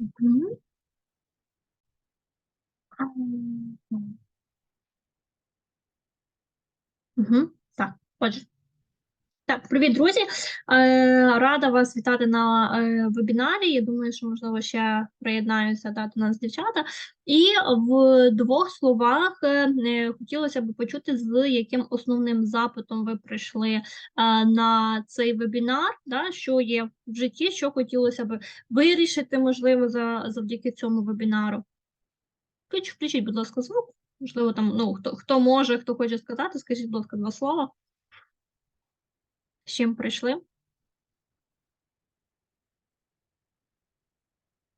Мгм. Ам, Мгм. Так, отже. Так, привіт, друзі. Е, рада вас вітати на е, вебінарі. Я думаю, що можливо ще приєднаються да, до нас дівчата. І в двох словах е, хотілося б почути, з яким основним запитом ви прийшли на цей вебінар, да, що є в житті, що хотілося б вирішити, можливо, за, завдяки цьому вебінару. Включіть, будь ласка, звук. Можливо, там ну хто хто може, хто хоче сказати, скажіть, будь ласка, два слова. З чим прийшли?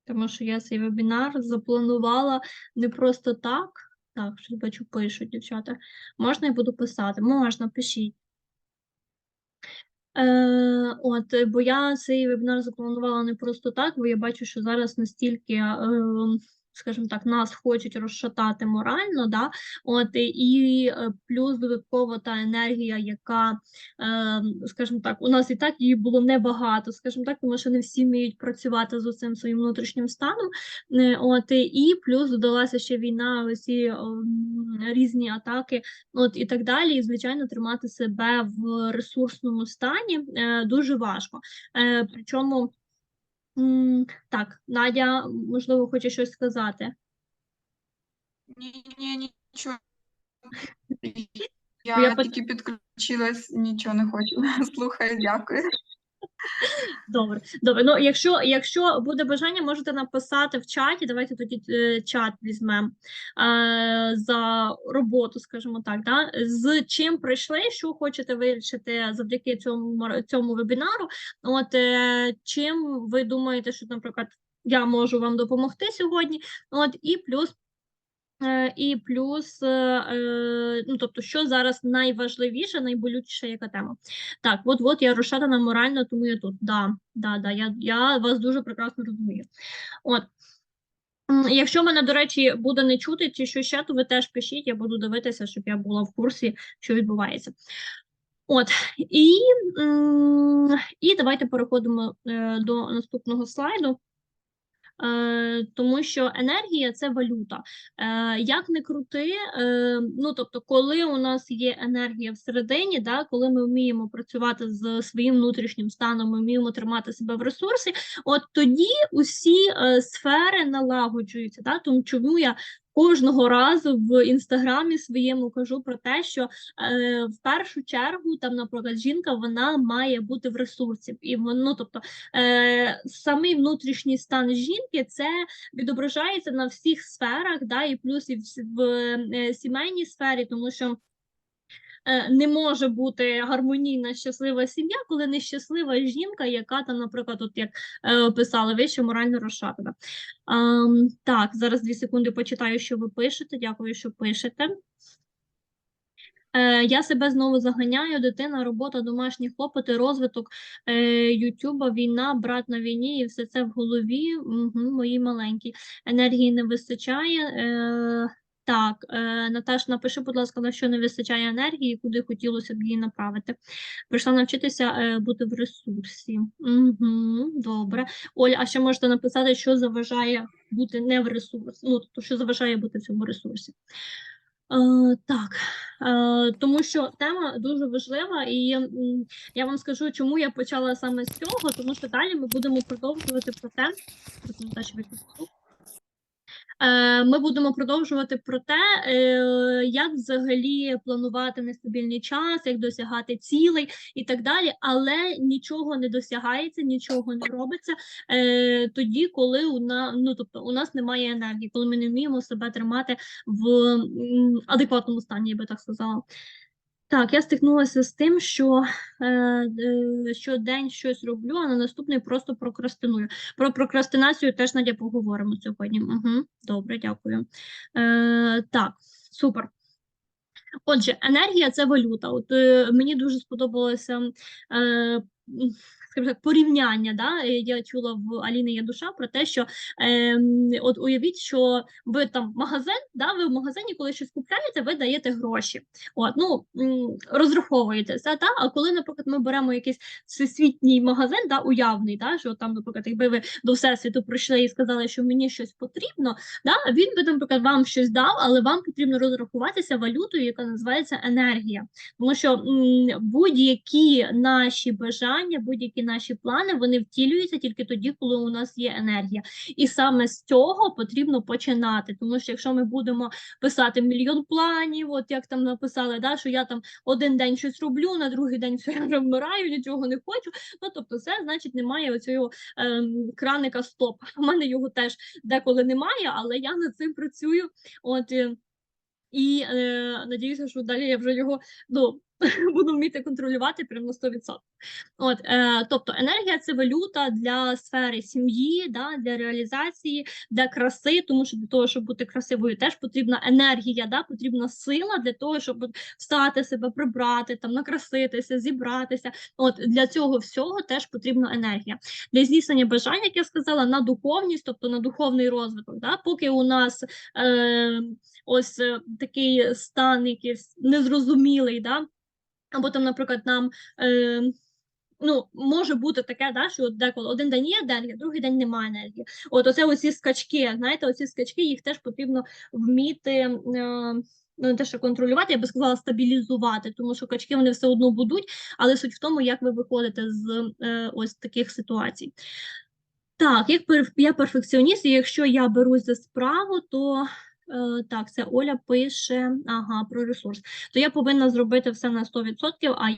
Тому що я цей вебінар запланувала не просто так. Так, щось бачу, пишуть, дівчата. Можна я буду писати? Можна, пишіть. Е, от, бо я цей вебінар запланувала не просто так, бо я бачу, що зараз настільки, е, скажімо так, нас хочуть розшатати морально, да? от, і е, плюс додатково та енергія, яка, е, скажімо так, у нас і так її було небагато, скажімо так, тому що не всі вміють працювати з цим своїм внутрішнім станом. Е, от, і плюс додалася ще війна, оці різні атаки, от і так далі. І, звичайно, тримати себе в ресурсному стані дуже важко. Причому, так, Надя, можливо, хоче щось сказати. Ні, ні, нічого. Я Я тільки підключилась, нічого не хочу. Слухаю, дякую. Добре, добре. Ну, якщо, якщо буде бажання, можете написати в чаті. Давайте тоді е, чат візьмемо е, за роботу, скажімо так. Да? З чим прийшли, що хочете вирішити завдяки цьому цьому вебінару. От е, чим ви думаєте, що, наприклад, я можу вам допомогти сьогодні? От і плюс. Е, І плюс, е, ну тобто, що зараз найважливіше, найболючіша яка тема. Так, от от я розшатана морально, тому я тут. Да, да, да, я, я вас дуже прекрасно розумію. От. Якщо мене, до речі, буде не чути чи що ще, то ви теж пишіть, я буду дивитися, щоб я була в курсі, що відбувається. От, і, і давайте переходимо е, до наступного слайду. Е, тому що енергія це валюта. Е, як не крути, е, ну тобто, коли у нас є енергія всередині, да, коли ми вміємо працювати з своїм внутрішнім станом, ми вміємо тримати себе в ресурсі, от тоді усі сфери налагоджуються. Да, тому чому я кожного разу в інстаграмі своєму кажу про те, що е, в першу чергу там, наприклад, жінка вона має бути в ресурсі, і воно, тобто е, самий внутрішній стан жінки це відображається на всіх сферах, да, і плюс і в, в, в е, сімейній сфері, тому що. Е, Не може бути гармонійна щаслива сім'я, коли нещаслива жінка, яка там, наприклад, от як е, писали ви, що морально розшатана. Ем, так, зараз дві секунди почитаю, що ви пишете. Дякую, що пишете. Е, я себе знову заганяю, дитина, робота, домашні хлопоти, розвиток Ютуба, війна, брат на війні, і все це в голові. Угу, мої маленькі. Енергії не вистачає. Так, е, Наташ, напиши, будь ласка, на що не вистачає енергії, куди хотілося б її направити. Прийшла навчитися е, бути в ресурсі. Угу, добре. Оля, а ще можете написати, що заважає бути не в ресурсі, ну, тобто, що заважає бути в цьому ресурсі. Е, так, е, тому що тема дуже важлива, і я вам скажу, чому я почала саме з цього, тому що далі ми будемо продовжувати про те, Зараз Наташа виключить звук. Е, Ми будемо продовжувати про те, е, як взагалі планувати нестабільний час, як досягати цілей і так далі, але нічого не досягається, нічого не робиться е, тоді, коли у нас, ну, тобто, у нас немає енергії, коли ми не вміємо себе тримати в адекватному стані, я би так сказала. Так, я стикнулася з тим, що е, е, щодень щось роблю, а на наступний просто прокрастиную. Про прокрастинацію теж Надя поговоримо сьогодні. Угу, добре, дякую. Е, так, супер. Отже, енергія це валюта. От е, мені дуже сподобалося е, скажімо так, порівняння. Да? е, Я чула в Аліни є душа про те, що ем, от уявіть, що ви там магазин, да, ви в магазині, коли щось купляєте, ви даєте гроші. От, ну, розраховуєтеся, да? а коли, наприклад, ми беремо якийсь всесвітній магазин, да, уявний, да, що там, наприклад, якби ви до всесвіту прийшли і сказали, що мені щось потрібно, да, він би, наприклад, вам щось дав, але вам потрібно розрахуватися валютою, яка називається енергія. Тому що будь-які наші бажання, будь-які наші плани, вони втілюються тільки тоді, коли у нас є енергія. І саме з цього потрібно починати. Тому що якщо ми будемо писати мільйон планів, от як там написали, да, що я там один день щось роблю, на другий день все я вмираю, нічого не хочу. Ну тобто, це значить немає оцього ем, краника стоп. У мене його теж деколи немає, але я над цим працюю. От е, і е, надіюся, що далі я вже його ну, буду вміти контролювати прямо на 100%. От, е, тобто енергія це валюта для сфери сім'ї, да, для реалізації, для краси, тому що для того, щоб бути красивою, теж потрібна енергія, да, потрібна сила для того, щоб встати себе, прибрати, там, накраситися, зібратися. От для цього всього теж потрібна енергія. Для здійснення бажань, як я сказала, на духовність, тобто на духовний розвиток. Да, поки у нас е, ось е, такий стан якийсь незрозумілий, да, або там, наприклад, нам. Е, Ну, може бути таке, да, що деколи один день є енергія, другий день немає енергії. От оце оці скачки, знаєте, оці скачки, їх теж потрібно вміти, е, ну не те, що контролювати, я би сказала, стабілізувати, тому що качки вони все одно будуть, але суть в тому, як ви виходите з е, ось таких ситуацій. Так, як я перфекціоніст, і якщо я берусь за справу, то так, це Оля пише ага, про ресурс. То я повинна зробити все на 100%, а